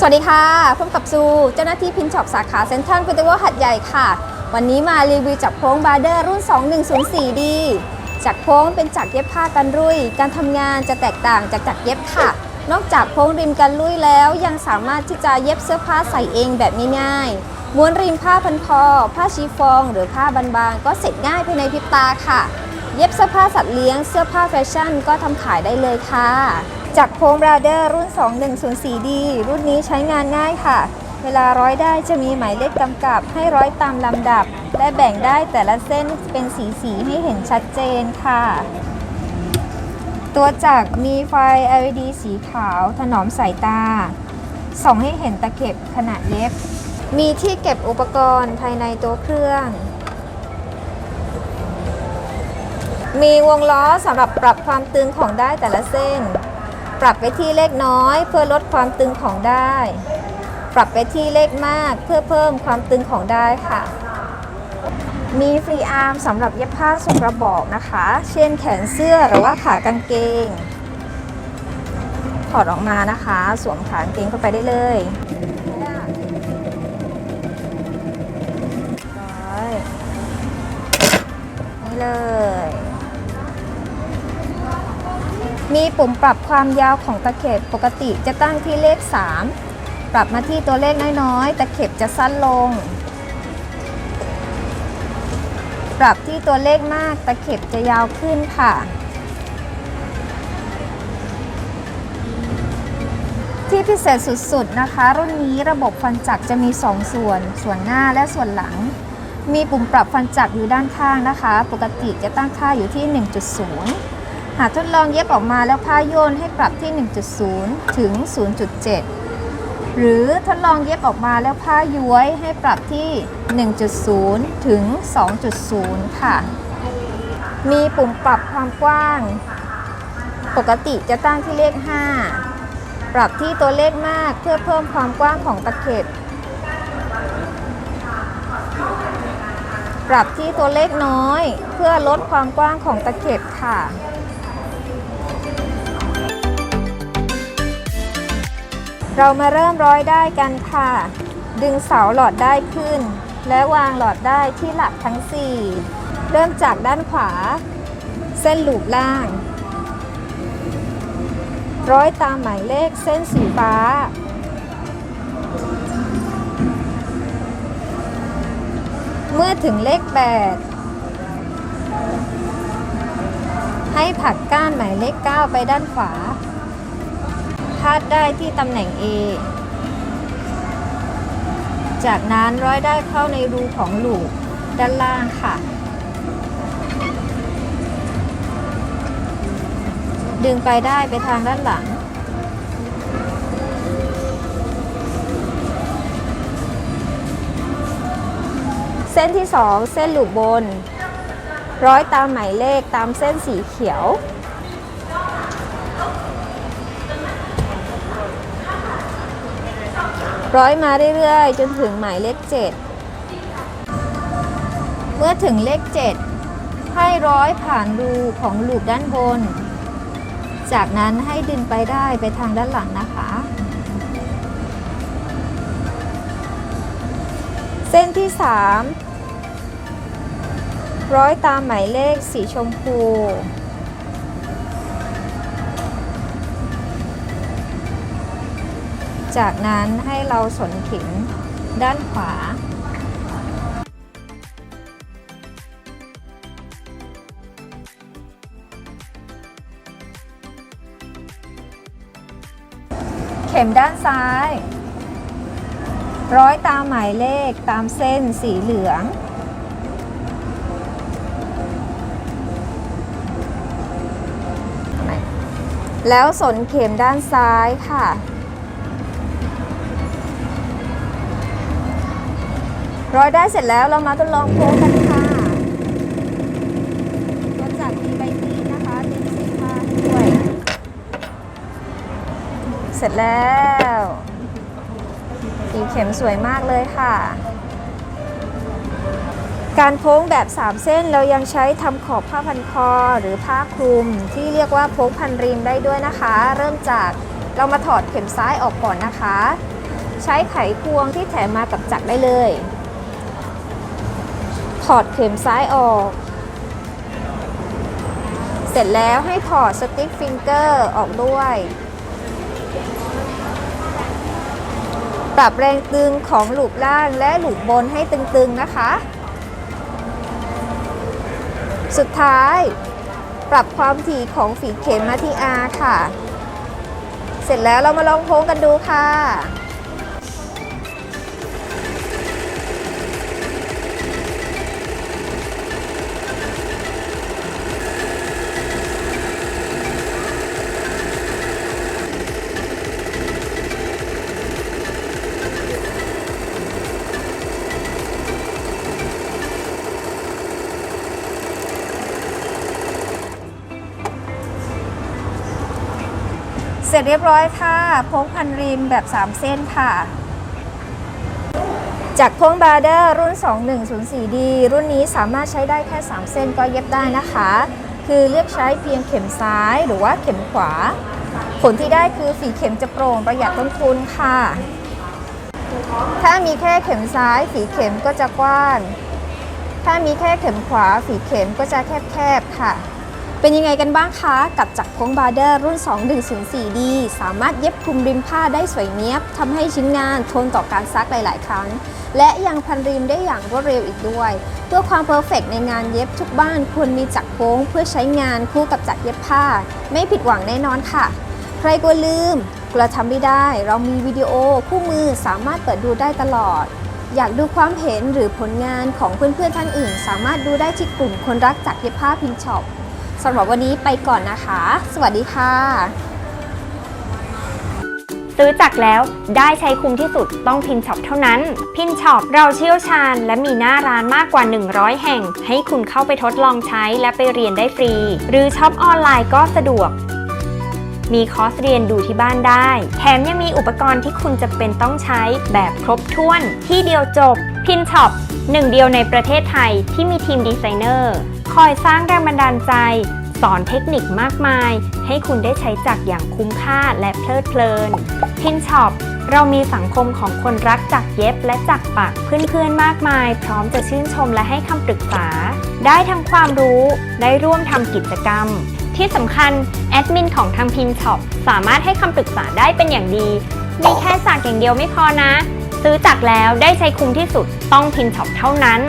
สวัสดีค่ะ พบกับซู เจ้าหน้าที่พินช็อปสาขาเซ็นทรัลเฟสติวัลหัดใหญ่ค่ะ วันนี้มารีวิวจักรโพ้งบาร์เดอร์รุ่น 2104D จักรโพ้งเป็นจักรเย็บผ้ากันรุ่ย การทำงานจะแตกต่างจากจักรเย็บค่ะ นอกจากโพ้งริมกันรุ่ยแล้วยังสามารถที่จะเย็บเสื้อผ้าใส่เองแบบง่ายๆ ม้วนริมผ้าพันคอ ผ้าชีฟอง หรือผ้าบางๆ ก็เสร็จง่ายภายในพริบตาค่ะ เย็บเสื้อผ้าสัตว์เลี้ยง เสื้อผ้าแฟชั่น ก็ทำขายได้เลยค่ะ จากโพมบราเดอร์รุ่น 2104D รุ่นนี้ใช้งานง่ายค่ะ เวลาร้อยได้จะมีหมายเลขกำกับให้ร้อยตามลำดับ และแบ่งได้แต่ละเส้นเป็นสีสีให้เห็นชัดเจนค่ะ ตัวจักรมีไฟ LED สีขาวถนอมสายตา ส่องให้เห็นตะเข็บขณะเย็บ มีที่เก็บอุปกรณ์ภายในตัวเครื่องมีวงล้อสำหรับปรับความตึงของได้แต่ละเส้น ปรับไปที่เลขน้อยเพื่อลดความตึงของได้ ปรับไปที่เลขมากเพื่อเพิ่มความตึงของได้ค่ะ มีฟรีอาร์มสำหรับเย็บผ้าทรงกระบอกนะคะ เช่นแขนเสื้อหรือว่าขากางเกง ถอดออกมานะคะ สวมขากางเกงเข้าไปได้เลยร้อยนี่เลย มีปุ่มปรับความยาวของตะเข็บปกติจะตั้งที่เลข 3 ปรับมาที่ตัวเลขน้อยๆ ตะเข็บจะสั้นลง ปรับที่ตัวเลขมากตะเข็บจะยาวขึ้นค่ะ ที่พิเศษสุดๆนะคะ รุ่นนี้ระบบฟันจักรจะมี 2 ส่วน ส่วนหน้าและส่วนหลัง มีปุ่มปรับฟันจักรอยู่ด้านข้างนะคะ ปกติจะตั้งค่าอยู่ที่ 1.0 หากทดลองเย็บออกมาแล้วผ้าโยนให้ปรับที่ 1.0 ถึง 0.7 หรือทดลองเย็บออกมาแล้วผ้าย้วยให้ปรับที่ 1.0 ถึง 2.0 ค่ะ มีปุ่มปรับความกว้าง ปกติจะตั้งที่เลข 5 ปรับที่ตัวเลขมากเพื่อเพิ่มความกว้างของตะเข็บปรับที่ตัวเลขน้อย เพื่อลดความกว้างของตะเข็บค่ะ เรามาเริ่มร้อยได้กันค่ะ ดึงเสาหลอดได้ขึ้น และวางหลอดได้ที่หลักทั้ง 4 เริ่มจากด้านขวา เส้นลูปล่าง ร้อยตามหมายเลขเส้นสีฟ้า เมื่อถึงเลข 8 ให้ผลักก้านหมายเลข 9 ไปด้านขวาาดได้ที่ตำแหน่ง A จากนั้นร้อยได้เข้าในรูของลูกด้านล่างค่ะ ดึงไปได้ไปทางด้านหลัง เส้นที่ 2 เส้นลูกบน ร้อยตามหมายเลขตามเส้นสีเขียว ร้อยมาเรื่อยๆ จนถึงหมายเลข 7 เมื่อถึงเลข 7 ให้ร้อยผ่านรูของลูกด้านบน จากนั้นให้ดึงไปได้ไปทางด้านหลังนะคะ เส้นที่ 3 ร้อยตามหมายเลขสีชมพู จากนั้นให้เราสนเข็มด้านขวา เข็มด้านซ้าย ร้อยตามหมายเลขตามเส้นสีเหลืองแล้วสนเข็มด้านซ้ายค่ะ ร้อยได้เสร็จแล้วเรามาทดลองโค้งกันค่ะตัวจักรมีใบมีนะคะเต็มสีผ้าด้วย เสร็จแล้วสีเข็มสวยมากเลยค่ะ การโค้งแบบ 3 เส้นเรายังใช้ทำขอบผ้าพันคอหรือผ้าคลุม ที่เรียกว่าโค้งพันริมได้ด้วยนะคะ เริ่มจากเรามาถอดเข็มซ้ายออกก่อนนะคะ ใช้ไขควงที่แถมมากับจักรได้เลย ถอดเข็มซ้ายออก เสร็จแล้วให้ถอดสติ๊กฟิงเกอร์ออกด้วย ปรับแรงตึงของหลูกล่างและหลูกบนให้ตึงๆนะคะ สุดท้ายปรับความถี่ของฝีเข็มมาที่ R ค่ะ เสร็จแล้วเรามาลองโค้งกันดูค่ะ เสร็จเรียบร้อยค่ะโค้งพันริมแบบ 3 เส้นค่ะ จากโค้งบาร์เดอร์รุ่น 2104D รุ่นนี้สามารถใช้ได้แค่ 3 เส้นก็เย็บได้นะคะ คือเลือกใช้เพียงเข็มซ้ายหรือว่าเข็มขวา ผลที่ได้คือฝีเข็มจะโปร่งประหยัดต้นทุนค่ะ ถ้ามีแค่เข็มซ้ายฝีเข็มก็จะกว้าง ถ้ามีแค่เข็มขวาฝีเข็มก็จะแคบๆค่ะ เป็นยังไงกันบ้างคะ กับจักรโค้งบาร์เดอร์รุ่น 2104D สามารถเย็บคลุมริมผ้าได้สวยเนี้ยบทำให้ชิ้นงานทนต่อการซักหลาย ๆ ครั้ง และยังพันริมได้อย่างรวดเร็วอีกด้วย เพื่อความเพอร์เฟกในงานเย็บทุกบ้านควรมีจักรโค้งเพื่อใช้งานคู่กับจักรเย็บผ้า ไม่ผิดหวังแน่นอนค่ะ ใครกลัวลืมกลัวทำไม่ได้ เรามีวิดีโอคู่มือสามารถเปิดดูได้ตลอดอยากดูความเห็นหรือผลงานของเพื่อนๆท่านอื่น สามารถดูได้ที่กลุ่มคนรักจักรเย็บผ้าพินช็อป สำหรับวันนี้ไปก่อนนะคะ สวัสดีค่ะ ซื้อจักรแล้วได้ใช้คุ้มที่สุดต้องพินช็อปเท่านั้น พินช็อปเราเชี่ยวชาญ และมีหน้าร้านมากกว่า 100 แห่ง ให้คุณเข้าไปทดลองใช้และไปเรียนได้ฟรี หรือช็อปออนไลน์ก็สะดวกมีคอร์สเรียนดูที่บ้านได้ แถมยังมีอุปกรณ์ที่คุณจะเป็นต้องใช้แบบครบถ้วนที่เดียวจบ พินช็อป หนึ่งเดียวในประเทศไทยที่มีทีมดีไซเนอร์คอยสร้างแรงบันดาลใจ สอนเทคนิคมากมาย ให้คุณได้ใช้จักรอย่างคุ้มค่าและเพลิดเพลินพินช็อปเรามีสังคมของคนรักจักรเย็บและจักรปักเพื่อนๆมากมาย พร้อมจะชื่นชมและให้คำปรึกษา ได้ทั้งความรู้ได้ร่วมทำกิจกรรม ที่สำคัญแอดมินของทางพินช็อปสามารถให้คำปรึกษาได้เป็นอย่างดี มีแค่สักอย่างเดียวไม่พอนะ ซื้อจักรแล้วได้ใช้คุ้มที่สุดต้องพินช็อปเท่านั้น